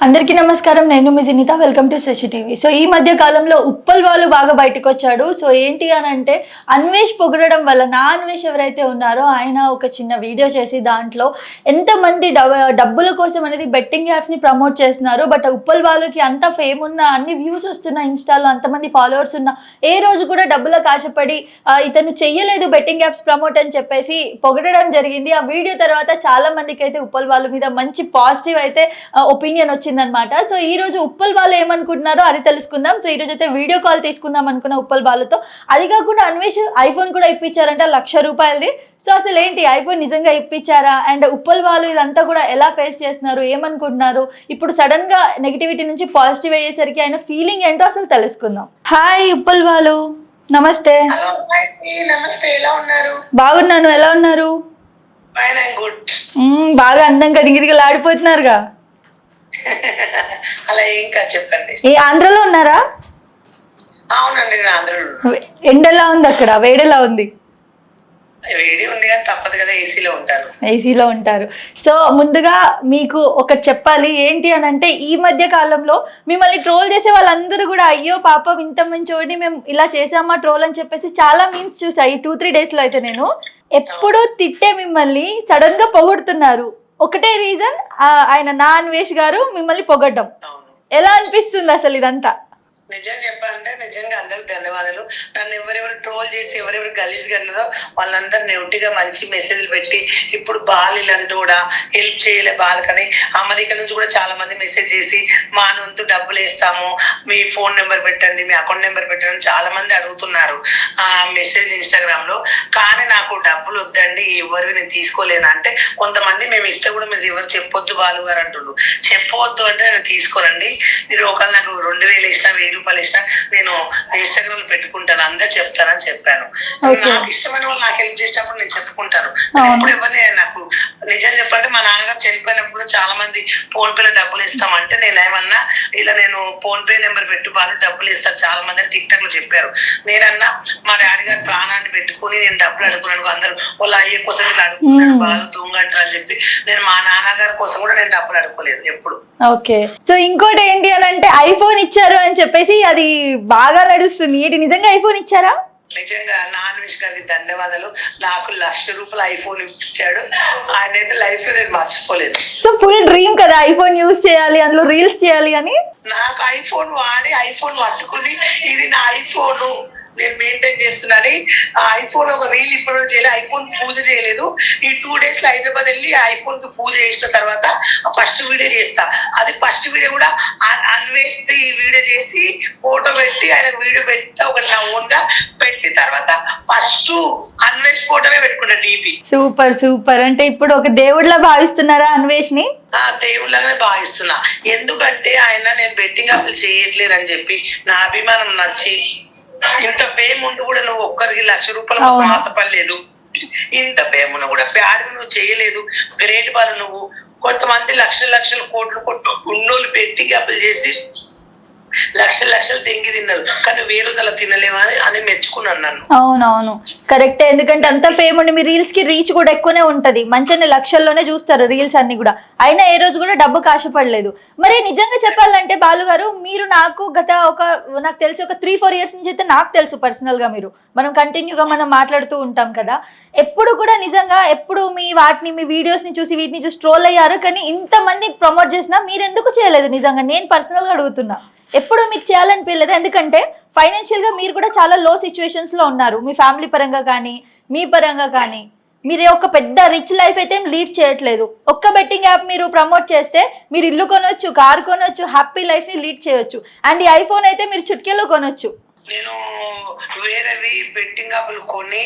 అందరికీ నమస్కారం. నేను మీ Jinitha welcome to Sasi TV. So ఈ మధ్య కాలంలో ఉప్పల్ వాళ్ళు బాగా బయటకు వచ్చాడు సో ఏంటి అని అంటే అన్వేష్ పొగడడం వల్ల నా అన్వేష్ ఎవరైతే ఉన్నారో ఆయన ఒక చిన్న వీడియో చేసి దాంట్లో ఎంతమంది డబ- డబ్బుల కోసం అనేది బెట్టింగ్ యాప్స్ని ప్రమోట్ చేస్తున్నారు. బట్ ఉప్పల్ వాళ్ళకి అంత ఫేమ్ ఉన్న అన్ని వ్యూస్ వస్తున్న ఇన్స్టాలో అంతమంది ఫాలోవర్స్ ఉన్న ఏ రోజు కూడా డబ్బులకు ఆశపడి ఇతను చెయ్యలేదు బెట్టింగ్ యాప్స్ ప్రమోట్ అని చెప్పేసి పొగడడం జరిగింది. ఆ వీడియో తర్వాత చాలా మందికి అయితే ఉప్పల్ వాళ్ళ మీద మంచి పాజిటివ్ అయితే ఒపీనియన్ వచ్చింది వచ్చిందనమాట. సో ఈ రోజు ఉప్పల్ వాళ్ళు ఏమనుకుంటున్నారో అది తెలుసుకుందాం. సో ఈ రోజు అయితే వీడియో కాల్ తీసుకుందాం అనుకున్న ఉప్పల్ వాళ్ళతో. అది కాకుండా అన్వేష్ ఐఫోన్ కూడా ఇప్పించారంట లక్ష రూపాయలది. సో అసలు ఏంటి? ఐఫోన్ నిజంగా ఇప్పించారా? అండ్ ఉప్పల్ వాళ్ళు ఇదంతా కూడా ఎలా ఫేస్ చేస్తున్నారు? ఏమనుకుంటున్నారు? ఇప్పుడు సడన్గా నెగిటివిటీ నుంచి పాజిటివ్ అయ్యేసరికి ఆయన ఫీలింగ్ ఏంటో అసలు తెలుసుకుందాం. హాయ్ ఉప్పల్ వాళ్ళు. నమస్తే. నమస్తే. ఎలా ఉన్నారు? బాగున్నాను. ఎలా ఉన్నారు? బాగా అందంగా గిరిగిలాడిపోతున్నారుగా అలా ఏం కాదు చెప్పండి. ఈ ఆంధ్రలో ఉన్నారా? అవునండి నేను ఆంధ్రుడు ఎండెలా ఉంది అక్కడ? వేడెలా ఉంది? వేడి ఉంది కానీ తప్పదు కదా ఏసీలో ఉంటాను ఏసీలో ఉంటారు. సో ముందుగా మీకు ఒకటి చెప్పాలి. ఏంటి అని అంటే ఈ మధ్య కాలంలో మిమ్మల్ని ట్రోల్ చేసే వాళ్ళందరూ కూడా అయ్యో పాపం ఇంత మంచోడిని మేము ఇలా చేసామా ట్రోల్ అని చెప్పేసి చాలా మీమ్స్ చూసా ఈ టూ త్రీ డేస్లో అయితే నేను. ఎప్పుడూ తిట్టే మిమ్మల్ని సడన్గా పొగడుతున్నారు. ఒకటే రీజన్ ఆయన నా అన్వేష్ గారు మిమ్మల్ని పొగడ్డం. ఎలా అనిపిస్తుంది అసలు ఇదంతా? నిజం చెప్పాలంటే నిజంగా అందరికి ధన్యవాదాలు. నన్ను ఎవరెవరు ట్రోల్ చేసి ఎవరెవరు గలీజ్ కన్నారో వాళ్ళందరూ నెవటిగా మంచి మెసేజ్లు పెట్టి ఇప్పుడు బాలీలు ఇలాంటి కూడా హెల్ప్ చేయలే బాలకని. అమెరికా నుంచి కూడా చాలా మంది మెసేజ్ చేసి మా నొంతు డబ్బులు వేస్తాము మీ ఫోన్ నెంబర్ పెట్టండి మీ అకౌంట్ నెంబర్ పెట్టండి చాలా మంది అడుగుతున్నారు ఆ మెసేజ్ ఇన్స్టాగ్రామ్లో. కానీ నాకు డబ్బులు వద్దండి ఎవరివి నేను తీసుకోలేను అంటే కొంతమంది మేము ఇస్తే కూడా మీరు ఎవరు చెప్పొద్దు బాలు గారు అంటుండ్రు. చెప్పవద్దు అంటే నేను తీసుకోనండి. మీరు ఒకవేళ నాకు రెండు వేలు ఇచ్చినా వెయ్యి రూపాయలు ఇచ్చినా నేను ఇన్స్టాగ్రామ్లో పెట్టుకుంటాను అందరు చెప్తానని చెప్పాను. నాకు ఇష్టమైన వాళ్ళు నాకు హెల్ప్ చేసినప్పుడు నేను చెప్పుకుంటాను. ఎప్పుడు ఎవరిని నాకు నిజం చెప్పంటే మా నాన్నగారు చనిపోయినప్పుడు చాలా మంది ఫోన్ పేలో డబ్బులు ఇస్తామంటే నేను ఏమన్నా ఇలా నేను ఫోన్ పే నెంబర్ పెట్టు వాళ్ళు డబ్బులు ఇస్తారు. చాలా మంది టిక్ టాక్లో చెప్పారు. నేనన్నా మా డాడీ గారి ప్రాణాన్ని పెట్టుకుని నేను డబ్బులు అడుగున్నాను అందరూ వాళ్ళ అయ్యే కోసం అడుగుతున్నాను Hmm. బాగా దొంగంటారు అని చెప్పి. నేను మా నాన్నగారి కోసం కూడా నేను డబ్బులు అడుకోలేదు ఎప్పుడు. ఓకే. సో ఇంకోటి ఏంటి అని అంటే ఐఫోన్ ఇచ్చారు అని చెప్పేసి అది బాగా నడుస్తుంది. ఏంటి నిజంగా ఐఫోన్ ఇచ్చారా? నిజంగా నాన్ విష్ గారికి ధన్యవాదాలు. నాకు లక్ష రూపాయల ఐఫోన్ ఇచ్చాడు. ఆయన అయితే లైఫ్లో నేను మర్చిపోలేదు. సో ఫుల్ డ్రీమ్ కదా ఐఫోన్ యూజ్ చేయాలి అందులో రీల్స్ చేయాలి అని? నాకు ఐఫోన్ వాడి ఐఫోన్ పట్టుకుని ఇది నా ఐఫోన్ నేను మెయింటైన్ చేస్తున్నాను. ఆ ఐఫోన్ ఒక రీల్ ఇప్పుడు చేయలేదు ఐఫోన్ పూజ చేయలేదు. ఈ టూ డేస్లో హైదరాబాద్ వెళ్ళి ఐఫోన్కి పూజ చేసిన తర్వాత ఫస్ట్ వీడియో చేస్తా. అది ఫస్ట్ వీడియో కూడా అన్వేష్ ఈ వీడియో చేసి ఫోటో పెట్టి ఆయన వీడియో పెట్టి ఒక నా ఓన్గా. పెట్టి తర్వాత ఫస్ట్ అన్వేష్ ఫోటోనే పెట్టుకున్నా డీపీ సూపర్ సూపర్. అంటే ఇప్పుడు ఒక దేవుడిలా భావిస్తున్నారా అన్వేష్ని దేవుళ్ళగానే భావిస్తున్నా. ఎందుకంటే ఆయన నేను బెట్టింగ్ అప్పులు చేయట్లేరు అని చెప్పి నా అభిమానం నచ్చి ఇంత ఫేమ్ ఉంటూ కూడా నువ్వు ఒక్కరికి లక్ష రూపాయల కోసం. ఆశపడలేదు. ఇంత ఫేమ్ కూడా. బ్యాడ్ నువ్వు చేయలేదు. గ్రేట్ వాళ్ళు నువ్వు. కొంతమంది లక్షల లక్షల కోట్లు కొట్టు ఉన్నోళ్ళు బెట్టింగ్ అప్పులు చేసి లక్షలు లక్షలు తెంగి తిన్నారు. కానీ వేరు తల తినలేమా అని మెచ్చుకున్నాను నన్ను. అవునవును. కరెక్ట్. ఎందుకంటే అంత ఫేమ్ ఉండి మీ రీల్స్కి రీచ్ కూడా ఎక్కువనే ఉంటది. మంచిగా లక్షల్లోనే చూస్తారు రీల్స్ అన్ని కూడా. అయినా ఏ రోజు కూడా డబ్బు కాశపడలేదు. మరి నిజంగా చెప్పాలంటే బాలు గారు మీరు నాకు గత ఒక నాకు తెలిసి ఒక త్రీ ఫోర్ ఇయర్స్ నుంచి అయితే నాకు తెలుసు పర్సనల్గా మీరు. మనం కంటిన్యూగా మనం మాట్లాడుతూ ఉంటాం కదా. ఎప్పుడు కూడా నిజంగా ఎప్పుడు మీ వాటిని మీ వీడియోస్ని చూసి వీటిని చూసి ట్రోల్ అయ్యారు? కానీ ఇంతమంది ప్రమోట్ చేసినా మీరు ఎందుకు చేయలేదు నిజంగా? నేను పర్సనల్గా అడుగుతున్నా. ఎప్పుడు మీకు చేయాలనిపించలేదు. ఎందుకంటే ఫైనాన్షియల్గా మీరు కూడా చాలా లో సిచ్యువేషన్స్లో ఉన్నారు. మీ ఫ్యామిలీ పరంగా కానీ మీ పరంగా కానీ. మీరు ఒక పెద్ద రిచ్ లైఫ్ అయితే లీడ్ చేయట్లేదు. ఒక్క బెట్టింగ్ యాప్ మీరు ప్రమోట్ చేస్తే మీరు ఇల్లు కొనొచ్చు కారు కొనొచ్చు హ్యాపీ లైఫ్ని లీడ్ చేయొచ్చు. అండ్ ఈ ఐఫోన్ అయితే మీరు చుట్కెలో కొనొచ్చు. నేను వేరేవి బెట్టింగ్ యాప్లు కొని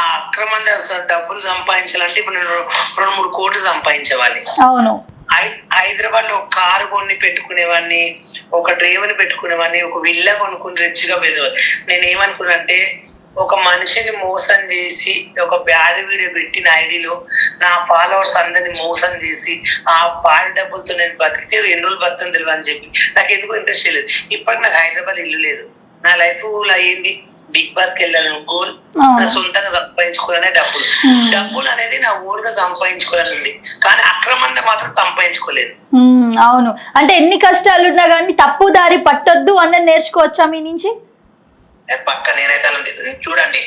అక్రమంగా డబ్బులు సంపాదించాలంటే ఇప్పుడు నేను రెండు మూడు కోట్లు సంపాదించేవాడిని అవును. హైదరాబాద్లో ఒక కారు కొని పెట్టుకునేవాడిని ఒక డ్రైవర్ పెట్టుకునేవాడిని ఒక విల్ల కొనుక్కుని రిచ్గా వెళ్ళేవాడిని నేను ఏమనుకున్నా అంటే ఒక మనిషిని మోసం చేసి ఒక బ్యాడ్ వీడియో పెట్టిన ఐడిలో నా ఫాలోవర్స్ అందరిని మోసం చేసి ఆ పాడి డబ్బులతో నేను బతికితే ఎన్ని రోజులు బతుండదు అని చెప్పి. నాకు ఎందుకు ఇంట్రెస్ట్ లేదు. ఇప్పటికి నాకు హైదరాబాద్ ఇల్లు లేదు. నా లైఫ్ అయ్యింది. బిగ్ బాస్కి వెళ్ళాలని గోల్. నా సొంతంగా సంపాదించుకోవాలనే డబ్బులు. Hmm. డబ్బులు అనేది నా ఓన్గా సంపాదించుకోవాలని ఉంది. కానీ అక్రమంగా మాత్రం సంపాదించుకోలేదు. ఉమ్, అవును. అంటే ఎన్ని కష్టాలు ఉన్నా కానీ తప్పు దారి పట్టొద్దు అన్నది నేర్చుకోవచ్చా మీ నుంచి? పక్క నేనైతే చూడండి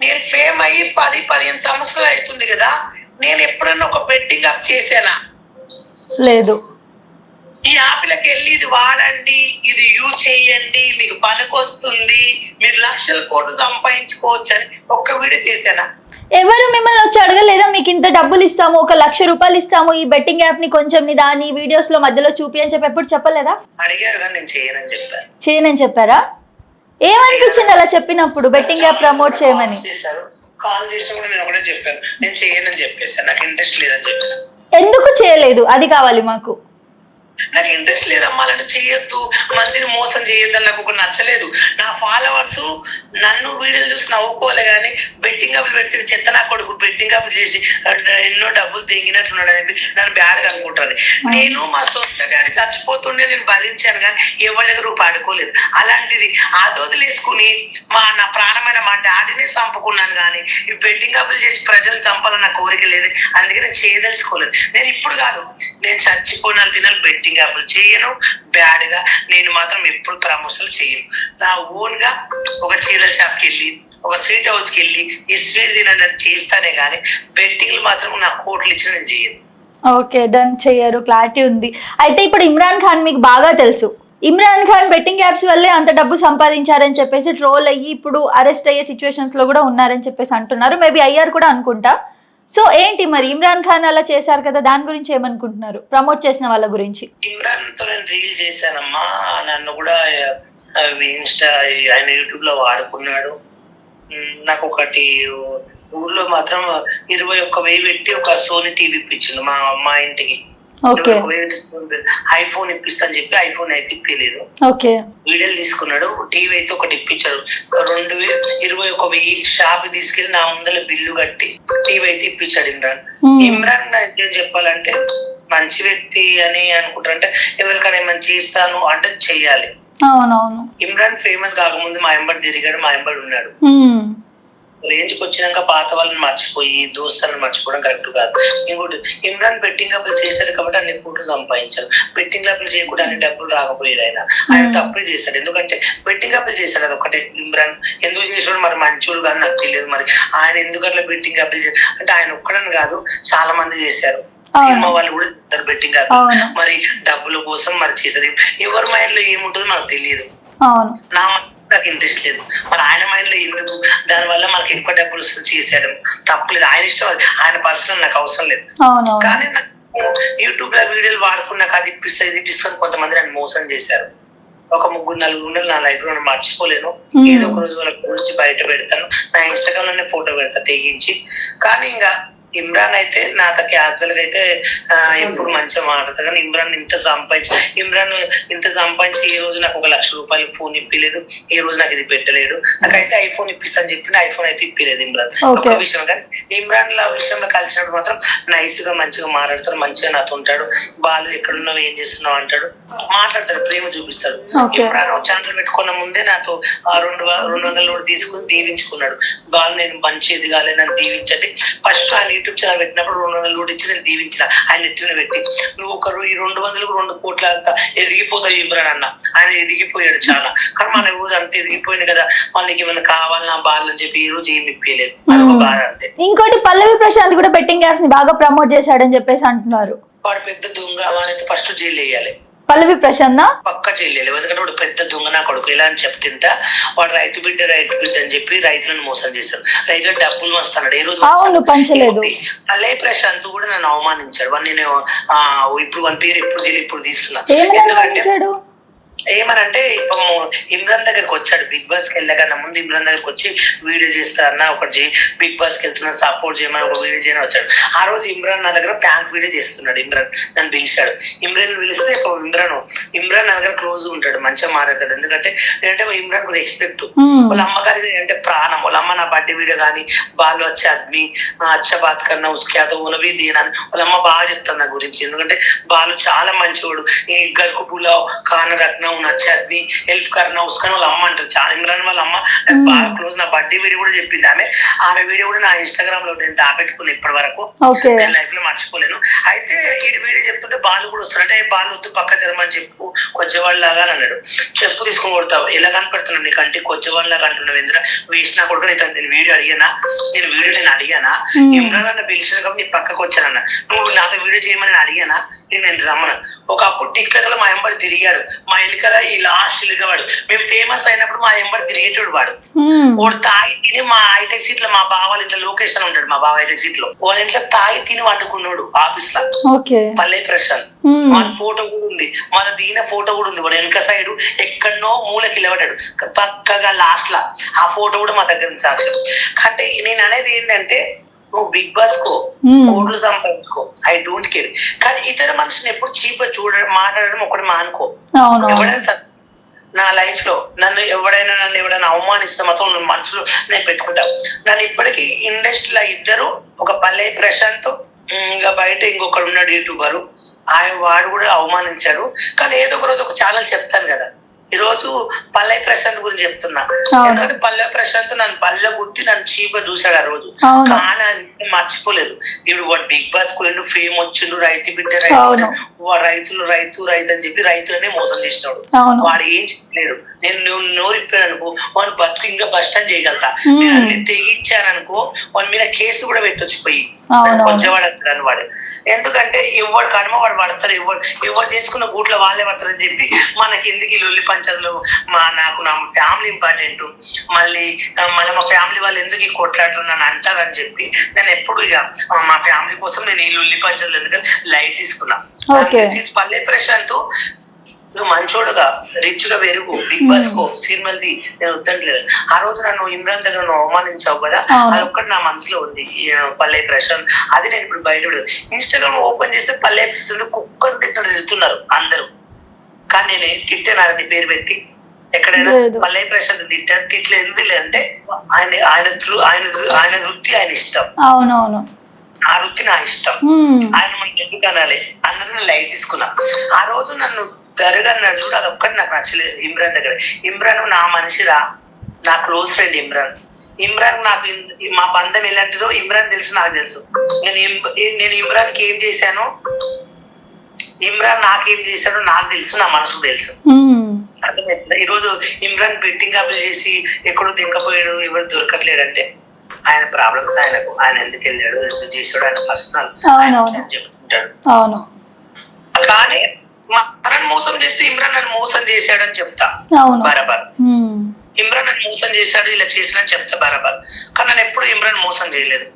నేను ఫేమ్ అయ్యి పది పదిహేను సంవత్సరాలు అవుతుంది కదా నేను ఎప్పుడన్నా ఒక బెట్టింగ్ అప్ చేశానా? లేదు. ఈ యాప్లకి వెళ్ళి ఇది వాడండి ఇది యూజ్ చేయండి మీకు పనికొస్తుంది మీరు లక్షల కోట్లు సంపాదించుకోవచ్చు అని ఒక్క వీడియో చేశానా? ఎవరు మిమ్మల్ని వచ్చి అడగలేదా? మీకు ఇంత డబ్బులు ఇస్తాము ఒక లక్ష రూపాయలు ఇస్తాము ఈ బెట్టింగ్ యాప్ని కొంచెం నీ దాని వీడియోస్లో మధ్యలో చూపి అని చెప్పి ఎప్పుడు చెప్పలేదా? అడిగారు కానీ నేను చేయనని చెప్పాను. చేయనని చెప్పారా? ఏమనిపించింది అలా చెప్పినప్పుడు బెట్టింగ్ యాప్ ప్రమోట్ చేయమని? కాల్ చేసిన కూడా నేను ఒకటే చెప్పాను. నేను చేయనని చెప్పేసాను నాకు ఇంట్రెస్ట్ లేదని చెప్పాను. ఎందుకు చేయలేదు? అది కావాలి మాకు. నాకు ఇంట్రెస్ట్ లేదు అమ్మాలంటే చేయొద్దు మందిని మోసం చేయొద్దు అని నాకు ఒక నచ్చలేదు. నా ఫాలోవర్స్ నన్ను వీడియోలు చూసి నవ్వుకోవాలి కానీ బెట్టింగ్ అప్పులు పెడితే చెత్త నా కొడుకు బెట్టింగ్ అప్పులు చేసి ఎన్నో డబ్బులు తెంగినట్టున్నాడు అని చెప్పి నన్ను బ్యాడ్గా అనుకుంటాను నేను మా సొంత డాడీ చచ్చిపోతుండే నేను భరించాను కానీ ఎవరి దగ్గర రూపాయి ఆడుకోలేదు. అలాంటిది అది వదిలేసుకుని మా నా ప్రాణమైన మా డాడీని చంపుకున్నాను కానీ ఈ బెట్టింగ్ అప్పులు చేసి ప్రజలు చంపాలని నా కోరిక లేదు. అందుకే నేను చేయదలుచుకోలేదు. నేను ఇప్పుడు కాదు నేను చచ్చిపోయిన దినాలు బెట్టింగ్ అప్పులు చేయను. బ్యాడ్గా నేను మాత్రం ఎప్పుడు ప్రమోషన్లు చేయను. నా ఓన్గా ఒక చీరల షాప్కి వెళ్ళి ఒక స్వీట్ హౌస్కి వెళ్ళి ఈ స్వీట్ తినండి చేస్తానే కానీ బెట్టింగ్లు మాత్రం నా కోట్లు ఇచ్చిన నేను చేయను. ఓకే డన్ చేయరు. క్లారిటీ ఉంది. అయితే ఇప్పుడు ఇమ్రాన్ ఖాన్ మీకు బాగా తెలుసు. ఇమ్రాన్ ఖాన్ బెట్టింగ్ యాప్స్ వల్లే అంత డబ్బు సంపాదించారని చెప్పేసి ట్రోల్ అయ్యి ఇప్పుడు అరెస్ట్ అయ్యే సిచ్యువేషన్స్లో కూడా ఉన్నారని చెప్పేసి అంటున్నారు. మేబీ అయ్యారు కూడా అనుకుంటా. సో ఏంటి మరి ఇమ్రాన్ ఖాన్ అలా చేశారు కదా దాని గురించి ఏమనుకుంటున్నారు? ప్రమోట్ చేసిన వాళ్ళ గురించి. ఇమ్రాన్తో నేను రీల్ చేశానమ్మా నన్ను కూడా ఇన్స్టా ఆయన యూట్యూబ్లో వాడుకున్నాడు. నాకు ఒకటి ఊర్లో మాత్రం ఇరవై ఒక్క వెయ్యి పెట్టి ఒక సోనీ టీవీ ఇప్పించిండు మా మా ఇంటికి. ఐఫోన్ ఇప్పిస్తా అని చెప్పి ఐఫోన్ అయితే ఇప్పలేదు వీడియోలు తీసుకున్నాడు? టీవీ అయితే ఒకటి ఇప్పించాడు. రెండు ఇరవై ఒక వెయ్యి షాప్ తీసుకెళ్ళి నా ముందర బిల్లు కట్టి టీవీ అయితే ఇప్పించాడు ఇమ్రాన్. ఇమ్రాన్ ఏం చెప్పాలంటే మంచి వ్యక్తి అని అనుకుంటారంటే ఎవరికైనా ఏమైనా చేస్తాను అంటే చెయ్యాలి. ఇమ్రాన్ ఫేమస్ కాకముందు మా ఎంబడి తిరిగాడు మా ఎంబడి ఉన్నాడు Hmm. రేంజ్కి వచ్చినాక పాత వాళ్ళని మర్చిపోయి దోస్తులను మర్చిపోవడం కరెక్ట్ కాదు. ఇంకోటి ఇమ్రాన్ బెట్టింగ్ అప్పులు చేశాడు కాబట్టి అన్ని కోట్లు సంపాదించారు బెట్టింగ్ అప్పులు చేయకుండా అన్ని డబ్బులు రాకపోయేది ఆయన. ఆయన Hmm. తప్పే చేశాడు. ఎందుకంటే బెట్టింగ్ అప్పులు చేశాడు అది ఒకటే. ఇమ్రాన్ ఎందుకు చేసాడు మరి మంచోడు కానీ నాకు తెలియదు మరి. ఆయన ఎందుకు అట్లా బెట్టింగ్ అప్పులు చేశాడు అంటే ఆయన ఒక్కడని కాదు చాలా మంది చేశారు. సినిమా వాళ్ళు కూడా చేస్తారు బెట్టింగ్ అవును. మరి డబ్బుల కోసం మరి చేశారు. ఎవరి మైండ్లో ఏముంటుందో మనకు తెలియదు. నా నాకు ఇంట్రెస్ట్ లేదు. మరి ఆయన మైండ్లో ఎందుకు దాని వల్ల మనకి ఎక్కువ డబ్బులు వస్తుంది చేసేయడం. తప్పలేదు ఆయన ఇష్టం అది. ఆయన పర్సనల్ నాకు అవసరం లేదు. కానీ నాకు యూట్యూబ్లో వీడియోలు వాడుకున్నాక అది ఇప్పిస్తా ఇది ఇప్పిస్తాను కొంతమంది నన్ను మోసం చేశారు. ఒక ముగ్గురు నలుగురు నెలలు నా లైఫ్లో నేను మర్చిపోలేను. ఏదో ఒక రోజు వాళ్ళ గురించి బయట పెడతాను. నా ఇన్స్టాగ్రామ్లోనే ఫోటో పెడతా తెగించి. కానీ ఇంకా ఇమ్రాన్ అయితే నాతో క్యాజువల్గా అయితే ఆ, ఎప్పుడు మంచిగా మాట్లాడతా. కానీ ఇమ్రాన్ ఇంత సంపాదించి ఇమ్రాన్ ఇంత సంపాదించి ఏ రోజు నాకు ఒక లక్ష రూపాయలు ఫోన్ ఇప్పలేదు. ఏ రోజు నాకు ఇది పెట్టలేడు. నాకైతే ఐఫోన్ ఇప్పిస్తాను చెప్పి ఐఫోన్ అయితే ఇప్పలేదు ఇమ్రాన్. ఒక విషయం కానీ ఇమ్రాన్ లా విషయంలో కలిసినప్పుడు మాత్రం నైస్గా మంచిగా మాట్లాడతాడు మంచిగా నాతో ఉంటాడు. బాలు ఎక్కడున్నావు ఏం చేస్తున్నావు అంటాడు. మాట్లాడతాడు ప్రేమ చూపిస్తాడు. ఇమ్రాన్ ఛానల్ పెట్టుకున్న ముందే నాతో ఆ రెండు రెండు వందల నోటు తీసుకుని దీవించుకున్నాడు. బాలు నేను మంచి ఎదగాలి నన్ను దీవించండి. ఫస్ట్ ఆయన యూట్యూబ్ ఛానల్ పెట్టినప్పుడు రెండు వందల నోటు ఇచ్చి నేను దీవించిన. ఆయన ఎత్తున పెట్టి నువ్వు ఒక ఈ రెండు వందలకు రెండు కోట్ల అంత ఎదిగిపోతావు ఇమ్రాన్ అన్న ఆయన ఎదిగిపోయాడు చాలా. కానీ మన రోజు అంత ఎదిగిపోయింది కదా. వాళ్ళకి ఏమైనా కావాలన్నా బాలు అని చెప్పి ఈ రోజు ఏమి ఇప్పలేదు అదొక. బాధ అంతే. ఇంకోటి పల్లవి ప్రశాంత్ కూడా బెట్టింగ్ యాప్స్ని బాగా ప్రమోట్ చేశాడని చెప్పేసి అంటున్నారు. వాడు పెద్ద దొంగ వాడైతే ఫస్ట్ జైలు వేయాలి. పల్లవి ప్రశాంత్ పక్క చెల్లెలు. ఎందుకంటే వాడు పెద్ద దొంగ నా కొడుకు. ఎలా అని చెప్తుంటా వాడు రైతు బిడ్డ రైతు బిడ్డ అని చెప్పి రైతులను మోసం చేస్తాడు. రైతులకు డబ్బులు వస్తున్నాడు ఏ రోజు అవును పంచలేదు. అలే ప్రశాంత్ కూడా నన్ను అవమానించాడు. వాడు నేను ఇప్పుడు వాని పేరు ఎప్పుడు తెలియదు ఇప్పుడు తీస్తున్నా. ఎందుకంటే ఏమనంటే ఇప్పుడు ఇమ్రాన్ దగ్గరికి వచ్చాడు. బిగ్ బాస్కి వెళ్ళకన్నా ముందు ఇమ్రాన్ దగ్గరికి వచ్చి వీడియో చేస్తా అన్న ఒకటి బిగ్ బాస్కి వెళ్తున్నా సపోర్ట్ చేయమని ఒక వీడియో చేయని వచ్చాడు. ఆ రోజు ఇమ్రాన్ నా దగ్గర ప్రాంక్ వీడియో చేస్తున్నాడు ఇమ్రాన్ నన్ను పిలిచాడు. ఇమ్రాన్ పిలిస్తే ఇమ్రాన్ ఇమ్రాన్ నా దగ్గర క్లోజ్ ఉంటాడు మంచిగా మాట్లాడతాడు. ఎందుకంటే ఏంటంటే ఇమ్రాన్ కూడా రెస్పెక్ట్ Hmm. వాళ్ళ అమ్మగారికి అంటే ప్రాణం. వాళ్ళ అమ్మ నా బర్త్డే వీడియో కానీ బాలు వచ్చే అద్మి అచ్చ బాత్ కన్నా ఉస్క్యాతో ఉనవి దీనని వాళ్ళ అమ్మ బాగా చెప్తాను నా గురించి. ఎందుకంటే బాలు చాలా మంచివాడు ఈ గరుకు పులావ్ కానరత్నం నువ్వు నచ్చది హెల్ప్ కర్నా ఉస్కాన్ వాళ్ళ అమ్మ అంటారు చాలా ఇమ్రాన్ వాళ్ళ అమ్మ. బాగా క్లోజ్ నా బర్త్డే వీడియో కూడా చెప్పింది. ఆమె ఆమె వీడియో కూడా నా ఇన్స్టాగ్రామ్లో నేను దాపెట్టుకుని ఇప్పటి వరకు నేను లైఫ్లో మర్చిపోలేను. అయితే ఈ వీడియో చెప్తుంటే బాలు కూడా వస్తాడు. అంటే బాలు వద్దు పక్క జరమని చెప్పు. కొజ్జవాళ్ళ లాగా అని అన్నాడు. చెప్పు తీసుకొని కొడతావు. ఎలా కనపడుతున్నావు నీకు? అంటే కొజ్జవాళ్ళ లాగా అంటున్నావు ఎందుకు వేసిన కొడుకు నేను నేను వీడియో అడిగానా? నేను వీడియో నేను అడిగానా. ఇమ్రాన్ అన్న పిలిచిన కాబట్టి నీ పక్కకు వచ్చానన్న. నువ్వు నాతో వీడియో చేయమని అడిగానా? నేను రమ్మను ఒకప్పుడు టిక్టాక్లో మా ఎంబడి తిరిగాడు మా వెనకాల ఈ లాస్ట్ వాడు. మేము ఫేమస్ అయినప్పుడు మా ఎంబడి తిరిగేటోడు వాడు. వాడు తాగి తిని మా హైటెక్ సీట్లో మా బావాల ఇంట్లో లొకేషన్ ఉంటాడు మా బావ హైటెక్ సీట్లో. వాళ్ళ ఇంట్లో తాగి తిని వండుకున్నాడు ఆఫీస్లో. పల్లె ప్రశాంత్. మన ఫోటో కూడా ఉంది. మన దీన ఫోటో కూడా ఉంది. వాడు వెనక సైడ్ ఎక్కడనో మూలకి నిలబడ్డాడు పక్కగా లాస్ట్ లా. ఆ ఫోటో కూడా మా దగ్గర సాక్ష్యం అంటే నేను అనేది ఏంటంటే నువ్వు బిగ్ బాస్ కో. కోట్లు సంపాదించుకో. ఐ డోంట్ కేర్ కానీ ఇతర మనిషిని ఎప్పుడు చీప్ చూడడం మాట్లాడడం ఒకటి మానుకో. ఎవడైనా నా లైఫ్లో నన్ను ఎవడైనా నన్ను ఎవడైనా అవమానిస్తే మాత్రం నేను మనసులో నేను పెట్టుకుంటా. నన్ను ఇప్పటికీ ఇండస్ట్రీలో ఇద్దరు ఒక పల్లె ప్రశాంత్ ఇంకా బయట ఇంకొకడు ఉన్నాడు యూట్యూబర్. ఆయన వాడు కూడా అవమానించాడు కానీ ఏదో ఒక రోజు ఒక ఛానల్ చెప్తాను కదా. ఈ రోజు పల్లె ప్రశాంత్ గురించి చెప్తున్నా. ఎందుకంటే పల్లె ప్రశాంత్ నన్ను పల్లె గుర్తి నన్ను చీప్ చూశాడు ఆ రోజు. కానీ అది మర్చిపోలేదు. ఇప్పుడు వాడు బిగ్ బాస్కు వెళ్ళి ఫేమ్ వచ్చిండు రైతు బిడ్డ. రైతు వాడు రైతులు రైతు రైతు అని చెప్పి రైతులనే మోసం చేసినాడు. వాడు ఏం చెప్పలేడు నేను నువ్వు నోరిప్పాను అనుకో వాడు బతుకు ఇంకా బస్ స్టాండ్ చేయగలుగుతా. నేను అన్ని తెగించాను అనుకో వాడి మీద కేసు కూడా పెట్టొచ్చు పోయి. కొంచెం వాడు అంటాడు వాడు. ఎందుకంటే ఎవడు కడమ వాడు పడతారు ఎవరు ఎవరు చేసుకున్న గూట్లో వాళ్ళే పడతారు అని చెప్పి. మనకి ఎందుకు ఈ లొల్లి పంచాలు మా నాకు నా ఫ్యామిలీ ఇంపార్టెంట్. మళ్ళీ మళ్ళీ మా ఫ్యామిలీ వాళ్ళు ఎందుకు ఈ కొట్లాటలు నన్ను అంటారని చెప్పి. నేను ఎప్పుడు ఇక మా ఫ్యామిలీ కోసం నేను ఈ లొల్లి పంచాలు ఎందుకంటే లైట్ తీసుకున్నా. పల్లె ప్రశాంత్. నువ్వు మంచోడుగా రిచ్గా పెరుగు బిగ్ బాస్ కో సినిమాలది నేను వద్దంటలేదు. ఆ రోజు నన్ను ఇమ్రాన్ దగ్గర నువ్వు అవమానించావు కదా. అది ఒక్కటి నా మనసులో ఉంది పల్లె ప్రశాంత్ అది నేను ఇప్పుడు బయట ఇన్స్టాగ్రామ్ ఓపెన్ చేస్తే పల్లె ప్రశాంత్ కుక్కను తిట్టడం వెళ్తున్నారు అందరూ. కానీ నేను తిట్టానని పేరు పెట్టి ఎక్కడైనా. పల్లె ప్రశాంత్ తిట్టాను తిట్లేదు ఎందుకు అంటే ఆయన ఆయన ఆయన ఆయన వృత్తి ఆయన ఇష్టం. అవునవును. ఆ వృత్తి నా ఇష్టం. మ్మ్. ఆయన మనం ఎందుకు అనాలి? అన్నది నేను లైట్ తీసుకున్నా. ఆ రోజు నన్ను దరగా అన్నాడు చూడు అది ఒక్కటి నాకు నచ్చలేదు ఇమ్రాన్ దగ్గర. ఇమ్రాన్ నా మనిషిరా? నా క్లోజ్ ఫ్రెండ్ ఇమ్రాన్. ఇమ్రాన్ నాకు మా బంధం ఎలాంటిదో ఇమ్రాన్ తెలుసు నాకు తెలుసు. నేను నేను ఇమ్రాన్కి ఏం చేశానో? ఇమ్రాన్ నాకేం చేశాడో నాకు తెలుసు నా మనసుకు తెలుసు. ఈ రోజు ఇమ్రాన్ బెట్టింగ్ అప్లై చేసి ఎక్కడో దింకపోయాడు ఎవరు దొరకట్లేడు అంటే ఆయన ప్రాబ్లమ్స్ ఆయనకు. ఆయన ఎందుకు వెళ్ళాడు ఎందుకు చేశాడు ఆయన పర్సనల్. చెప్పుకుంటాడు కానీ మా తనని మోసం చేస్తే ఇమ్రాన్ నన్ను మోసం చేశాడని చెప్తా. బరాబర్. ఇమ్రాన్ నన్ను మోసం చేశాడు ఇలా చేశాడని చెప్తా బరాబర్. కానీ నన్ను ఎప్పుడు ఇమ్రాన్ మోసం చేయలేదు.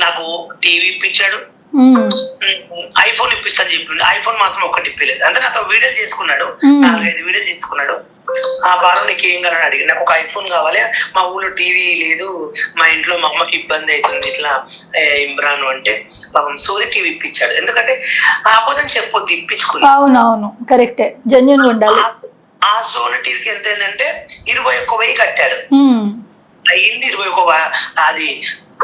నాకు టీవీ ఇప్పించాడు. ఐఫోన్ ఇప్పిస్తాను చెప్పిండు ఐఫోన్ మాత్రం ఒక్కటి ఇప్పలేదు. అంటే నాతో వీడియోలు చేసుకున్నాడు. నాలుగైదు వీడియోలు చేసుకున్నాడు. ఆ బారం నీకు ఏం కావాలని అడిగి నాకు ఒక ఐఫోన్ కావాలి. మా ఊళ్ళో టీవీ లేదు. మా ఇంట్లో మా అమ్మకి ఇబ్బంది అవుతుంది ఇట్లా ఇమ్రాన్ అంటే. పాపం సూర్య టీవీ ఇప్పించాడు. ఎందుకంటే ఆపదం చెప్పొద్దు ఇప్పించుకుని. అవునవును కరెక్టే. జెన్యున్ ఉండాలి. ఆ- సోనీ టీవీకి ఎంత అయిందంటే ఇరవై ఒక్క వెయ్యి కట్టాడు. మ్మ్. అయ్యింది ఇరవై ఒక అది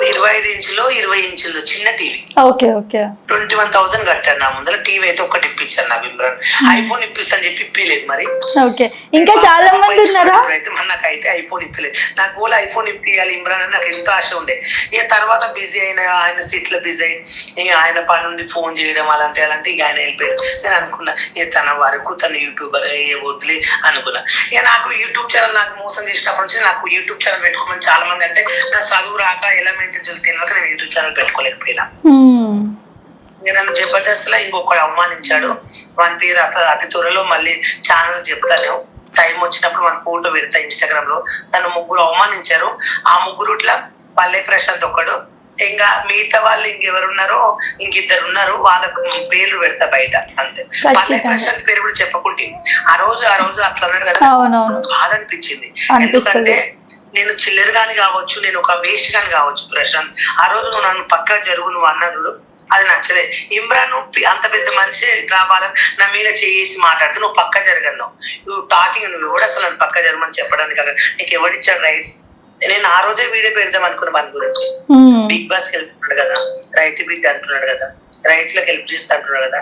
ఇరవై ఐదు ఇంచులో ఇరవై ఇంచులు చిన్న TV. Okay okay. Twenty one thousand కట్టాను నా ముందర. టీవీ అయితే ఒకటి ఇప్పించాను నాకు ఇమ్రాన్ ఐఫోన్ ఇప్పిస్తాను చెప్పి ఇప్పిలేదు మరి. ఓకే. ఇంకా చాలా మంది ఉన్నారా? అయితే మరి నాకైతే ఐఫోన్ ఇప్పలేదు నాకు కూడా ఐఫోన్ ఇప్పియాలి ఇమ్రాన్ అని నాకు ఎంతో ఆశ ఉండే. ఇక తర్వాత బిజీ అయిన ఆయన సీట్లో బిజీ అయి ఇక ఆయన పని నుండి ఫోన్ చేయడం అలాంటి అలాంటి ఇక ఆయన వెళ్ళిపోయాడు నేను అనుకున్నా ఇక తన వరకు తన యూట్యూబర్ ఏ వదిలే అనుకున్నా. ఇక నాకు యూట్యూబ్ ఛానల్ నాకు మోసం చేసినప్పటి నుంచి నాకు యూట్యూబ్ ఛానల్ పెట్టుకోమని చాలా మంది అంటే నాకు చదువు రాక ఎలా మెయింటైన్ చేయాలి తెలియక నేను యూట్యూబ్ ఛానల్ పెట్టుకోలేకపోయినా నన్ను జబర్దస్త్లో ఇంకొకడు అవమానించాడు. వాని పేరు అత అతి త్వరలో మళ్ళీ ఛానల్ చెప్తాను. టైం వచ్చినప్పుడు మన ఫోటో పెడతా ఇన్స్టాగ్రామ్లో నన్ను ముగ్గురు అవమానించారు. ఆ ముగ్గురు ఇట్లా పల్లె ప్రశాంత్ ఒకడు ఇంకా మిగతా వాళ్ళు ఇంకెవరున్నారో ఇంకిద్దరు ఉన్నారు వాళ్ళకు పేర్లు పెడతా బయట. అంతే. పల్లె. ప్రశాంత్ పేరు కూడా చెప్పకుంటే ఆ రోజు ఆ రోజు అట్లా అన్నాడు కదా. బాధ అనిపించింది. ఎందుకంటే నేను చిల్లర గాని కావచ్చు నేను ఒక వేస్ట్ గాని కావచ్చు ప్రశాంత్. ఆ రోజు నువ్వు నన్ను పక్క జరుగు నువ్వు అన్నదుడు. అది నచ్చలే. ఇమ్రాన్ నువ్వు అంత పెద్ద మనిషి రావాలని నా మీద చేసి మాట్లాడుతూ నువ్వు పక్క జరగను నువ్వు టాకింగ్ నువ్వు కూడా అసలు నన్ను పక్క జరగమని చెప్పడానికి నీకు ఎవడిచ్చాడు రైట్స్ నేను ఆ రోజే వీడియో పెడదాం అనుకున్నా మన గురించి. బిగ్ బాస్కి వెళ్తున్నాడు కదా. రైతు బిడ్డ అంటున్నాడు కదా. రైతులకు హెల్ప్ చేస్తా అంటున్నాడు కదా.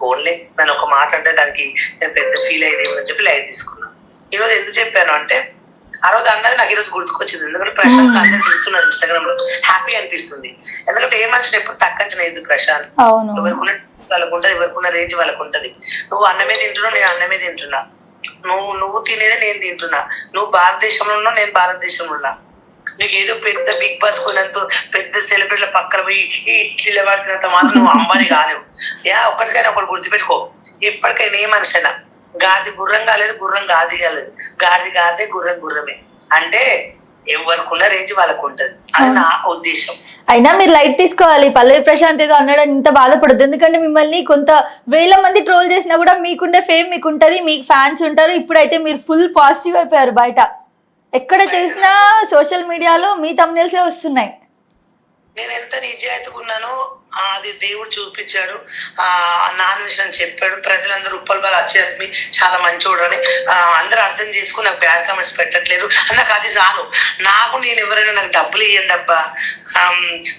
ఓన్లీ నేను ఒక మాట అంటే దానికి నేను పెద్ద ఫీల్ అయ్యేది అని చెప్పి లైట్ తీసుకున్నాను ఈ రోజు ఎందుకు చెప్పాను అంటే ఆ రోజు అన్నది నాకు ఈరోజు గుర్తుకొచ్చింది. ఎందుకంటే ప్రశాంత్. అందరు తిరుగుతున్నారు ఇన్స్టాగ్రామ్లో. హ్యాపీ అనిపిస్తుంది. ఎందుకంటే ఏ మనిషిని ఎప్పుడు తగ్గచ్చిన ఎందుకు ప్రశాంత్. ఎవరికున్న వాళ్ళకు ఉంటది ఎవరికున్న రేంజ్ వాళ్ళకు ఉంటది. నువ్వు అన్నమే తింటున్నావు నేను అన్నమే తింటున్నా. నువ్వు నువ్వు తినేదే నేను తింటున్నా. నువ్వు భారతదేశంలో ఉన్నావు నేను భారతదేశంలో ఉన్నా. నీకు ఏదో పెద్ద బిగ్ బాస్ కొన్నంత పెద్ద సెలబ్రిటీల పక్కన పోయి ఈ ఇడ్లీల పడుతున్నంత మాత్రం నువ్వు అంబానీ కాలేవు. యా ఒకటికైనా ఒకటి గుర్తుపెట్టుకో. ఎప్పటికైనా ఏ మనిషి అయినా గాది గుర్రం కాలేదు గుర్రం గాది కాలేదు. గాది గాదే గుర్రం గుర్రమే. అంటే ఎవరికున్న రేంజ్ వాళ్ళకు ఉంటది. అది నా ఉద్దేశం. అయినా మీరు లైట్ తీసుకోవాలి. పల్లవి ప్రశాంత్ ఏదో అన్నాడని ఇంత బాధపడద్దు. ఎందుకంటే మిమ్మల్ని కొంత వేల మంది ట్రోల్ చేసినా కూడా మీకుండే ఫేమ్ మీకు ఉంటుంది మీకు ఫ్యాన్స్ ఉంటారు. ఇప్పుడైతే మీరు ఫుల్ పాజిటివ్ అయిపోయారు బయట. ఎక్కడ చేసినా సోషల్ మీడియాలో మీ తమ్నేల్సే వస్తున్నాయి. నేను ఎంత నిజాయితీగా ఉన్నానో అది దేవుడు చూపించాడు. ఆ నాన్ విషయం అని చెప్పాడు. ప్రజలందరూ ఉప్పల్ బాగా వచ్చేది చాలా మంచోడు అని అందరూ అర్థం చేసుకుని నాకు బ్యాడ్ కామెంట్స్ పెట్టట్లేదు. నాకు అది చాలు. నాకు నేను ఎవరైనా నాకు డబ్బులు ఇవ్వండి అబ్బా.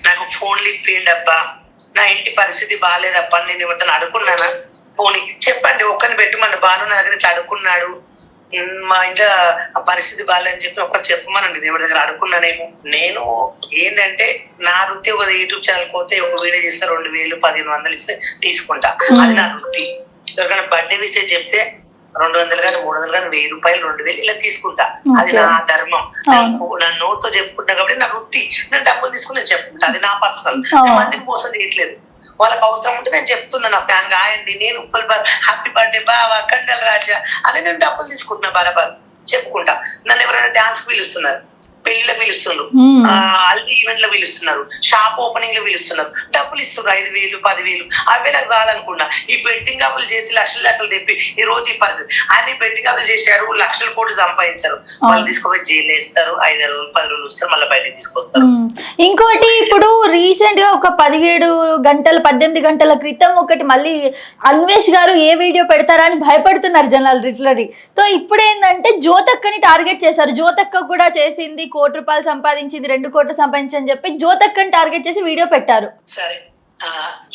నాకు ఫోన్లు ఇప్పియండి అబ్బా. నా ఇంటి పరిస్థితి బాగాలేదబ్బా నేను ఎవరితో అడుగున్నానా పోనీ చెప్పండి ఒక్కరిని పెట్టమని. బాను నా దగ్గర ఇట్లా అడుగున్నాడు మా ఇంట్లో ఆ పరిస్థితి బాగాలేదని చెప్పి ఒకరు చెప్పమనండి. నేను ఎవరి దగ్గర అడుగున్నానేమో నేను ఏంటంటే నా వృత్తి ఒక యూట్యూబ్ ఛానల్ పోతే ఒక వీడియో చేస్తే రెండు వేలు పదిహేను వందలు ఇస్తే తీసుకుంటా. అది నా వృత్తి. ఎవరికైనా బర్త్డే ఇస్తే చెప్తే రెండు వందలు కానీ మూడు వందలు కానీ వెయ్యి రూపాయలు రెండు వేలు ఇలా తీసుకుంటా. అది నా ధర్మం. నా నోతో చెప్పుకుంటా కాబట్టి నా వృత్తి. నేను డబ్బులు తీసుకుని నేను చెప్పుకుంటా. అది నా పర్సనల్. మందిని మోసం చేయట్లేదు. వాళ్ళకి అవసరం ఉంటే నేను చెప్తున్నా నా ఫ్యాన్ గాయండి నేను ఉప్పల్ బార్ హ్యాపీ బర్త్డే బావా కండల్ రాజా అని నేను డబ్బులు తీసుకుంటున్నా బరాబర్. చెప్పుకుంటా. నన్ను ఎవరైనా డాన్స్ పిలుస్తున్నారు. పెళ్ళిలో పిలుస్తున్నారు హల్దీ ఈవెంట్లో పిలుస్తున్నారు. షాప్ ఓపెనింగ్లో పిలుస్తున్నారు. డబ్బులు ఇస్తున్నారు ఐదు వేలు పది వేలు అవే నాకు చాలనుకున్నా. ఈ బెట్టింగ్ అప్పులు చేసి లక్షలు లక్షలు తెప్పి ఈ రోజు ఈ పరిస్థితి. ఆయన బెట్టింగ్ అప్పులు చేశారు లక్షల కోట్లు సంపాదించారు. వాళ్ళు తీసుకుపోయి జైలు వేస్తారు ఐదు రోజులు పది రోజులు వస్తారు మళ్ళీ బయటకు తీసుకొస్తారు. ఇంకోటి ఇప్పుడు రీసెంట్గా ఒక పదిహేడు గంటల పద్దెనిమిది గంటల క్రితం ఒకటి మళ్ళీ అన్వేష్ గారు ఏ వీడియో పెడతారా అని భయపడుతున్నారు జనాలు లిటరీ సో ఇప్పుడు ఏంటంటే జ్యోతక్కని టార్గెట్ చేశారు. జ్యోతక్క కూడా చేసింది కోటి రూపాయలు సంపాదించింది రెండు కోట్లు సంపాదించి అని చెప్పి జ్యోతక్కని టార్గెట్ చేసి వీడియో పెట్టారు. సరే.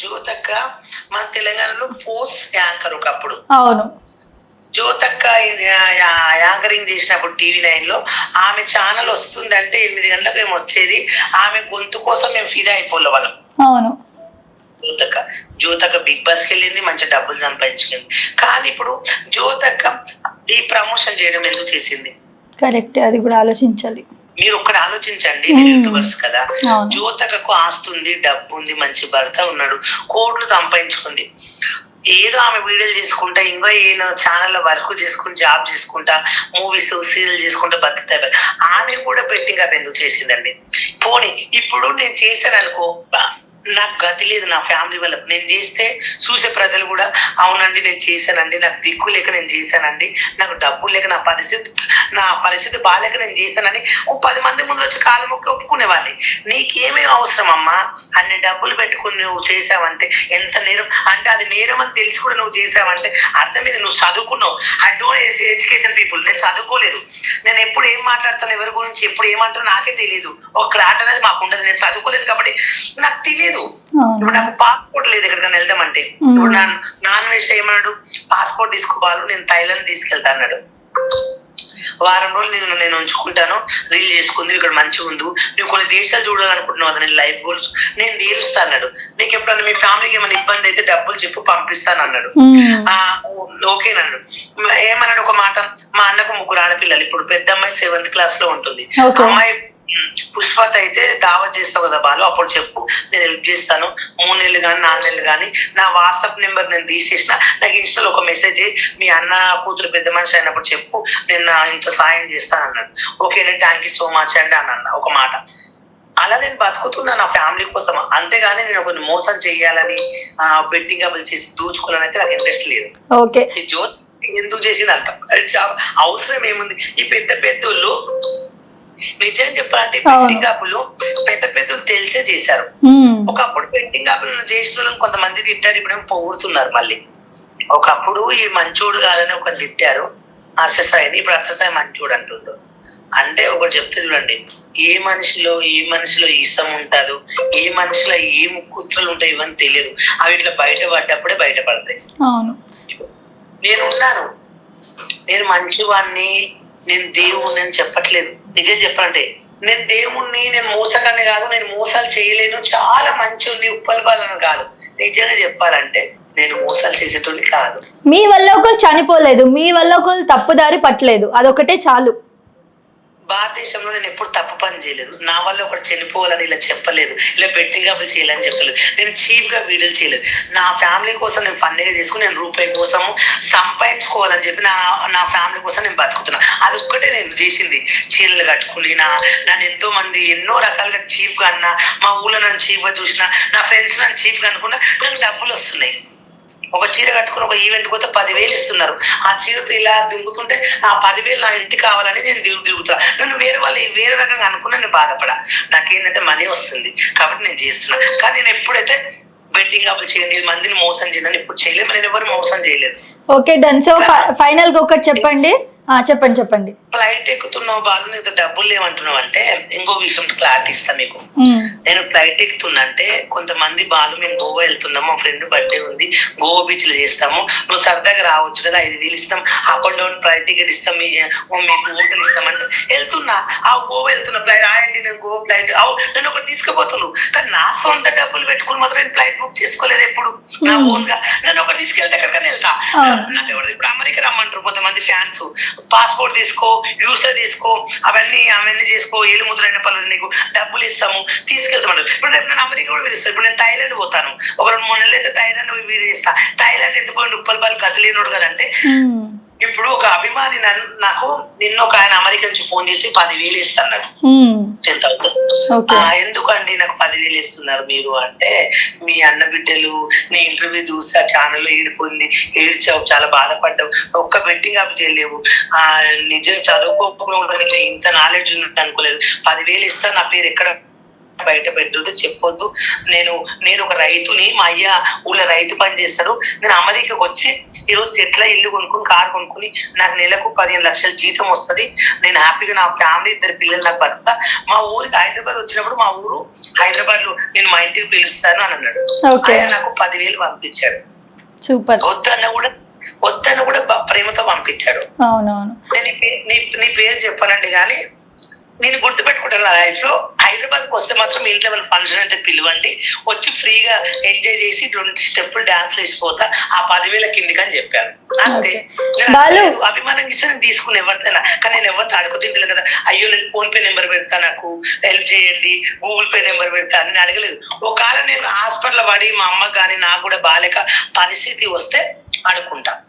జ్యోతక్క మన తెలంగాణలో పోస్ట్ యాంకర్ ఒకప్పుడు. అవును. జ్యోతక్క యాంకరింగ్ చేసినప్పుడు టీవీ నైన్లో ఆమె ఛానల్ వస్తుందంటే ఎనిమిది గంటలకు మేము వచ్చేది ఆమె గొంతు కోసం మేము ఫిదా అయిపోలే వాళ్ళం. అవును. జ్యోతక్క జ్యోతక్క బిగ్ బాస్కి వెళ్ళింది మంచి డబ్బులు సంపాదించుకుంది. కానీ ఇప్పుడు జ్యోతక్క ఈ ప్రమోషన్ చేయడం ఎందుకు చేసింది? కరెక్ట్ అది కూడా ఆలోచించాలి. మీరు ఒక్కడ ఆలోచించండి. యూట్యూబర్స్ కదా. జ్యోతకకు ఆస్తి ఉంది డబ్బు ఉంది మంచి భర్త ఉన్నాడు కోట్లు సంపాదించుకుంది. ఏదో ఆమె వీడియోలు చేసుకుంటా ఇంకా ఈయన ఛానల్లో వర్క్ చేసుకుని జాబ్ చేసుకుంటా మూవీస్ సీరియల్ చేసుకుంటా బతుకుతా ఆమె కూడా బెట్టింగ్ అప్ ఎందుకు చేసిందండి? పోనీ ఇప్పుడు నేను చేశాను అనుకో నాకు గతి లేదు నా ఫ్యామిలీ వల్ల. నేను చేస్తే చూసే ప్రజలు కూడా అవునండి నేను చేశానండి నాకు దిక్కు లేక నేను చేశానండి నాకు డబ్బు లేక నా పరిస్థితి నా పరిస్థితి బాగాలేక నేను చేశానని ఓ పది మంది ముందు వచ్చి కాలు మొక్కి ఒప్పుకునేవాడిని నీకేమేమి అవసరం అమ్మా? అన్ని డబ్బులు పెట్టుకుని నువ్వు చేసావంటే ఎంత నేరం? అంటే అది నేరం అని తెలిసి కూడా నువ్వు చేసావంటే అర్థం మీద నువ్వు చదువుకున్నావు. I education people. నేను చదువుకోలేదు. నేను ఎప్పుడు ఏం మాట్లాడతాను ఎవరి గురించి ఎప్పుడు ఏమంటారో నాకే తెలియదు ఒక క్లాట్ అనేది మాకు ఉండదు. నేను చదువుకోలేదు కాబట్టి నాకు తెలియదు. అవును. ఇప్పుడు నాకు పాస్పోర్ట్ లేదు ఎక్కడికైనా వెళ్దామంటే. ఇప్పుడు నా నాన్ వెజ్ ఏమన్నాడు? పాస్పోర్ట్ తీసుకోవాలి నేను థైలాండ్ తీసుకెళ్తా అన్నాడు. వారం రోజులు నేను నేను ఉంచుకుంటాను. రీల్ చేసుకుంది ఇక్కడ మంచిగా ఉంది నువ్వు కొన్ని దేశాలు చూడాలనుకుంటున్నావు నేను లైఫ్ గోల్స్ నేను తీరుస్తా అన్నాడు. నీకు ఎప్పుడన్నా మీ ఫ్యామిలీకి ఏమైనా ఇబ్బంది అయితే డబ్బులు చెప్పు పంపిస్తాను అన్నాడు. ఓకేనన్నాడు ఏమన్నాడు ఒక మాట? మా అన్నకు ముగ్గురు ఆడపిల్లలు ఇప్పుడు పెద్ద అమ్మాయి సెవెంత్ క్లాస్లో ఉంటుంది. అమ్మాయి పుష్పత్ అయితే దావత్ చేస్తావు కదా బాలు అప్పుడు చెప్పు. నేను హెల్ప్ చేస్తాను. మూడు నెలలు కానీ నాలుగు నెలలు కానీ నా వాట్సాప్ నెంబర్ నేను తీసేసిన నాకు ఇన్స్టాలో ఒక మెసేజ్ మీ అన్న కూతురు పెద్ద మనిషి అయినప్పుడు చెప్పు నేను ఇంత సాయం చేస్తాను అన్నాడు. Okay thank you so much అండి అని అన్న ఒక మాట. అలా నేను బతుకుతున్నా నా ఫ్యామిలీ కోసం. అంతేగాని నేను ఒకరిని మోసం చేయాలని బెట్టింగ్ అమలు చేసి దూచుకోవాలని అయితే నాకు ఇంట్రెస్ట్ లేదు. ఓకే. జ్యోతి ఎందుకు చేసింది అంత? అవసరం ఏముంది? ఈ పెద్ద పెద్దోళ్ళు నిజం చెప్పాలంటే. బెట్టింగ్ యాప్లు పెద్ద పెద్దలు తెలిసే చేశారు. ఒకప్పుడు బెట్టింగ్ యాప్లను చేసిన వాళ్ళని కొంతమంది తిట్టారు ఇప్పుడు ఏమో పొగుడుతున్నారు మళ్ళీ. ఒకప్పుడు ఈ మంచోడు కాదని ఒక తిట్టారు అర్ససాయిని ఇప్పుడు అర్ససాయి మంచోడు అంటుండ్రు. అంటే ఒకటి చెప్తే చూడండి ఏ మనిషిలో ఏ మనిషిలో ఈసం ఉంటారు ఏ మనిషిలో ఏ ముక్కుత్రలు ఉంటాయి ఇవన్నీ తెలియదు. అవి ఇట్లా బయటపడ్డప్పుడే బయటపడతాయి అవును. నేను ఉన్నాను నేను మంచివాడిని నేను దేవుణ్ణి అని చెప్పట్లేదు. నిజం చెప్పండి నేను దేవుణ్ణి నేను మోసగాన్ని కాదు నేను మోసాలు చేయలేను చాలా మంచి ఉప్పల్పాలను కాదు. నిజంగా చెప్పాలంటే నేను మోసాలు చేసేటోళ్ళు కాదు. మీ వల్ల ఒకరు చనిపోలేదు మీ వల్ల ఒకరు తప్పుదారి పట్టలేదు అదొకటే చాలు. భారతదేశంలో నేను ఎప్పుడు తప్పు పని చేయలేదు. నా వల్ల ఒకటి చనిపోవాలని ఇలా చెప్పలేదు. ఇలా బెట్టింగ్ అప్పులు చేయాలని చెప్పలేదు. నేను చీప్గా వీడియోలు చేయలేదు. నా ఫ్యామిలీ కోసం నేను ఫండ్గా చేసుకుని నేను రూపాయి కోసము సంపాదించుకోవాలని చెప్పి నా నా ఫ్యామిలీ కోసం నేను బతుకుతున్నా. అది ఒక్కటే నేను చేసింది. చీరలు కట్టుకుని నా నన్ను ఎంతో మంది ఎన్నో రకాలుగా చీప్గా అన్నా మా ఊళ్ళో నన్ను చీప్గా చూసిన నా ఫ్రెండ్స్ నన్ను చీప్గా అనుకున్నా నాకు డబ్బులు వస్తున్నాయి. ఒక చీర కట్టుకుని ఒక ఈవెంట్ పోతే పదివేలు ఇస్తున్నారు. ఆ చీరతో ఇలా దింగుతుంటే ఆ పదివేలు నా ఇంటికి కావాలని నేను దిగు దిగుతా నన్ను వేరే వాళ్ళు వేరే రకంగా అనుకున్నా నేను బాధపడా. నాకేంటంటే మనీ వస్తుంది. కాబట్టి నేను చేస్తున్నా. కానీ నేను ఎప్పుడైతే బెట్టింగ్ అప్పుడు చేయండి మందిని మోసం చేయను ఇప్పుడు చేయలేము నేను ఎవరు మోసం చేయలేదు. Okay done. సో ఫైనల్గా ఒకటి చెప్పండి. చెప్పండి చెప్పండి. ఫ్లైట్ ఎక్కుతున్నావు బాగా నీకు డబ్బులు లేవంటున్నావు అంటే ఇంకో విషయం క్లారిటీ ఇస్తా మీకు. నేను ఫ్లైట్ ఎక్కుతున్నా అంటే కొంతమంది బాలు మేము గోవా వెళ్తున్నాము మా ఫ్రెండ్ బర్త్డే ఉంది గోవా బీచ్లో చేస్తాము. నువ్వు సరదాగా రావచ్చు కదా ఐదు వేలు ఇస్తాం up and down flight ticket ఇస్తాం మీకు హోటల్ ఇస్తాం అంటే వెళ్తున్నా. ఆ గోవా వెళ్తున్నా ఫ్లైట్ ఆయండి నేను గోవా ఫ్లైట్ అవు నేను ఒకటి తీసుకుపోతున్నాను కానీ నా సొంత డబ్బులు పెట్టుకుని మాత్రం నేను ఫ్లైట్ బుక్ చేసుకోలేదు ఎప్పుడు. నా. ఓన్గా. నేను ఒకటి తీసుకెళ్తే ఎక్కడికైనా వెళ్తా. నన్ను ఎవరు ఇప్పుడు అమెరికా రమ్మంటారు కొంతమంది ఫ్యాన్స్. పాస్పోర్ట్ తీసుకో యూసా తీసుకో అవన్నీ అవన్నీ చేసుకో ఏలు ముద్ర పనులు నీకు డబ్బులు ఇస్తాము తీసుకెళ్తామంటారు ఇప్పుడు రేపు నేను అమెరికా కూడా పిలుస్తాను ఇప్పుడు నేను థైలాండ్ పోతాను. ఒక రెండు మూడు నెలలు అయితే థైలాండ్ పోయి వీడియో థైలాండ్ ఎందుకు ముప్పై రూపాయలు కదిలేనోడు కదంటే ఇప్పుడు ఒక అభిమాని నాకు నిన్న ఒక ఆయన అమెరికా నుంచి ఫోన్ చేసి పదివేలు ఇస్తాడు ఉమ్, టెన్ థౌసండ్. ఎందుకండి నాకు పదివేలు ఇస్తున్నారు మీరు అంటే మీ అన్న బిడ్డలు నీ ఇంటర్వ్యూ చూసి ఆ ఛానల్లో ఏడిపోయింది ఏడ్చావు చాలా బాధపడ్డావు ఒక్క బెట్టింగ్ అప్ చేయలేవు. ఆ నిజం చదువుకోకపోవడం నీకు ఇంత నాలెడ్జ్ ఉన్నట్టు అనుకోలేదు. పదివేలు ఇస్తా నా పేరు ఎక్కడ బయట పెట్టొద్దు చెప్పొద్దు. నేను నేను ఒక రైతుని మా అయ్య ఊళ్ళో రైతు పని చేస్తాడు. నేను అమెరికాకి వచ్చి ఈరోజు సెటిల్ ఇల్లు కొనుక్కుని కారు కొనుక్కుని నాకు నెలకు పదిహేను లక్షల జీతం వస్తది. నేను హ్యాపీగా నా ఫ్యామిలీ ఇద్దరు పిల్లలు నాకు బతుకుతా. మా ఊరికి హైదరాబాద్ వచ్చినప్పుడు మా ఊరు హైదరాబాద్లో నేను మా ఇంటికి పిలుస్తాను అని అన్నాడు. ఆయన నాకు పదివేలు పంపించాడు. సూపర్. వద్దన్న కూడా వద్దన్న కూడా ప్రేమతో పంపించాడు. అవునవును. నీ పేరు చెప్పానండి కానీ నేను గుర్తు పెట్టుకుంటాను నా లైఫ్లో. హైదరాబాద్కి వస్తే మాత్రం ఇంట్లో వాళ్ళ ఫంక్షన్ అయితే పిలవండి. వచ్చి ఫ్రీగా ఎంజాయ్ చేసి రెండు స్టెప్పులు డాన్స్ వేసిపోతా. ఆ పదివేల కిందికి అని చెప్పాను. అంతే. అభిమానం ఇస్తే నేను తీసుకుని ఎవరిదైనా కానీ నేను ఎవరితో అడుగు తింటలేదు కదా. అయ్యో నేను ఫోన్ పే నెంబర్ పెడతా నాకు. హెల్ప్ చేయండి. గూగుల్ పే నెంబర్ పెడతా అని అడగలేదు. ఒకవేళ నేను హాస్పిటల్ పడి మా అమ్మకి కానీ నాకు కూడా బాలేక పరిస్థితి వస్తే అనుకుంటా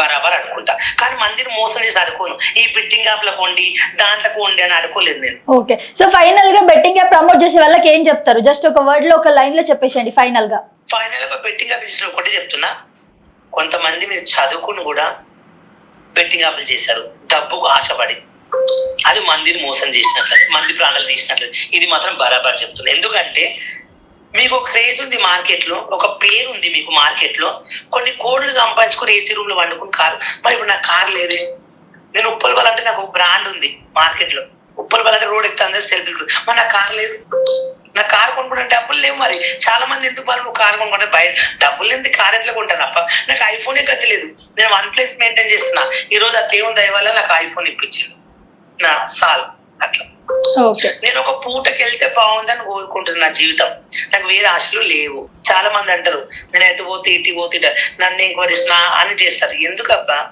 బరాబర్ అనుకుంటా. కానీ మందిని మోసం చేసి అనుకోను ఈ బిట్టింగ్ యాప్లో కొండి దాంట్లో కొండి అని అనుకోలేదు నేను. ఓకే సో ఫైనల్గా బెట్టింగ్ యాప్ ప్రమోట్ చేసే వాళ్ళకి ఏం చెప్తారు? జస్ట్ ఒక వర్డ్లో ఒక లైన్లో చెప్పేసండి ఫైనల్గా. ఫైనల్గా బెట్టింగ్ యాప్ చేసిన ఒకటి చెప్తున్నా. కొంతమంది మీరు చదువుకుని కూడా బెట్టింగ్ యాప్లు చేశారు. డబ్బుకు ఆశపడి. అది మందిని మోసం చేసినట్లు మంది ప్రాణాలు తీసినట్లు ఇది మాత్రం బరాబర్ చెప్తున్నా. ఎందుకంటే మీకు ఒక క్రేజ్ ఉంది మార్కెట్లో ఒక పేరు ఉంది మీకు మార్కెట్లో కొన్ని కోడ్లు సంపాదించుకుని ఏసీ రూమ్లో వండుకుని కారు మరి ఇప్పుడు నాకు కారు లేదే. నేను ఉప్పల్ బల్ అంటే నాకు ఒక బ్రాండ్ ఉంది మార్కెట్లో. ఉప్పల్ బల్ అంటే రోడ్ ఎక్కుతా సెల్ఫీ మరి నా కార్ లేదు. నా కార్ కొనుక్కుంటే డబ్బులు లేవు మరి. చాలా మంది ఎందుకు మరి నువ్వు కార్ కొనుక్కుంటే బయట? డబ్బులు ఎందుకు కార్ ఎట్లా కొంటాను అప్ప? నాకు ఐఫోనే గతి లేదు. నేను వన్ ప్లస్ మెయింటైన్ చేస్తున్నా. ఈ రోజు ఆ దేవుని దయ వల్ల నాకు ఐఫోన్ ఇప్పించింది నా సాల్ అట్లా. నేను ఒక పూటకి వెళ్తే బాగుందని కోరుకుంటున్నా నా జీవితం. నాకు వేరే ఆశలు లేవు. చాలా మంది అంటారు నేను ఎటు పోతే ఇటు పోతే. నన్ను ఎంక్వైరీస్ అని చేస్తారు. ఎందుకబ్బా?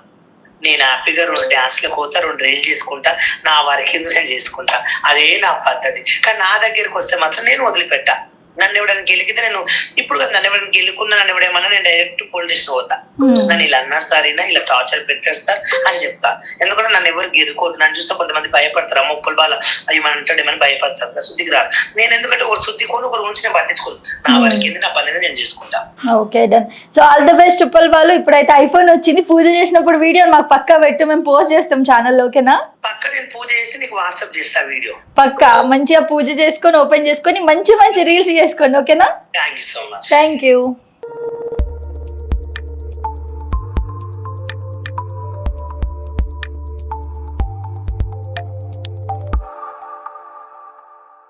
నేను హ్యాపీగా రెండు డాన్స్లకు పోతా రెండు రీల్ చేసుకుంటా నా వరకు నేను చేసుకుంటా. అదే నా పద్ధతి. కానీ నా దగ్గరికి వస్తే మాత్రం నేను వదిలిపెట్టా. నన్ను ఎవడైనా గెలికితే నేను ఇప్పుడు కదా నన్ను ఎవరైనా గెలుకున్నా నన్ను ఎవడేమన్నా నేను డైరెక్ట్ పోలీస్ స్టేషన్ పోతా. నన్ను ఇలా అన్నారు సార్ ఈయన ఇలా టార్చర్ పెట్టారు సార్ అని చెప్తా. ఎందుకంటే నన్ను ఎవరు గెలుకోరు నన్ను చూస్తే కొంతమంది భయపడతారు. అమ్మ ఒక్కరు వాళ్ళ అవి మన అంటాడు ఏమని భయపడతారు? నా శుద్ధికి రారు. నేను ఎందుకంటే ఒక శుద్ధి కొని ఒకరి గురించి నేను పట్టించుకోను. నా Hmm. వరకు ఏంది నా పని నేను చేసుకుంటా. Okay done so all the best Uppal వాళ్ళు ఇప్పుడైతే ఐఫోన్ వచ్చింది. పూజ చేసినప్పుడు వీడియో మాకు పక్కా పెట్టు. మేము పోస్ట్ చేస్తాం ఛానల్లో ఓకేనా పక్క నేను పూజ చేసి నీకు వాట్సాప్ చేస్తా వీడియో. పక్కా? మంచిగా పూజ చేసుకొని ఓపెన్ చేసుకొని మంచి మంచి రీల్స్ చేసుకోండి ఓకేనా? Thank you so much thank you